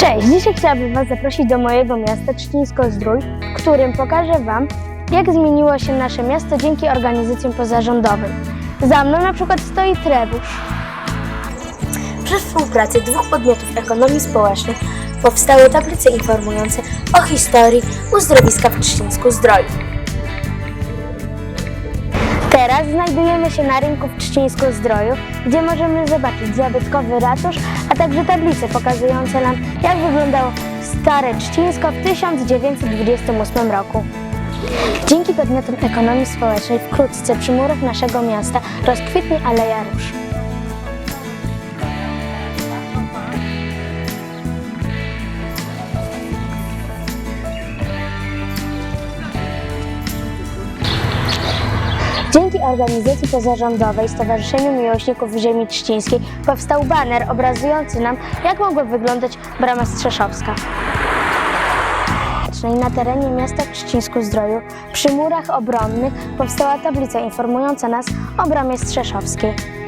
Cześć, dzisiaj chciałabym Was zaprosić do mojego miasta Trzcińsko-Zdrój, w którym pokażę Wam, jak zmieniło się nasze miasto dzięki organizacjom pozarządowym. Za mną na przykład stoi Trebusz. Przy współpracy dwóch podmiotów ekonomii społecznej powstały tablice informujące o historii uzdrowiska w Trzcińsku-Zdroju. Teraz znajdujemy się na rynku w Trzcińsku-Zdroju, gdzie możemy zobaczyć zabytkowy ratusz, także tablice pokazujące nam, jak wyglądało stare Trzcińsko w 1928 roku. Dzięki podmiotom ekonomii społecznej wkrótce przy murach naszego miasta rozkwitnie Aleja Róż. Dzięki organizacji pozarządowej Stowarzyszeniu Miłośników Ziemi Trzcińskiej powstał baner obrazujący nam, jak mogła wyglądać brama Strzeszowska. Na terenie miasta Trzcińsku-Zdroju przy murach obronnych powstała tablica informująca nas o bramie Strzeszowskiej.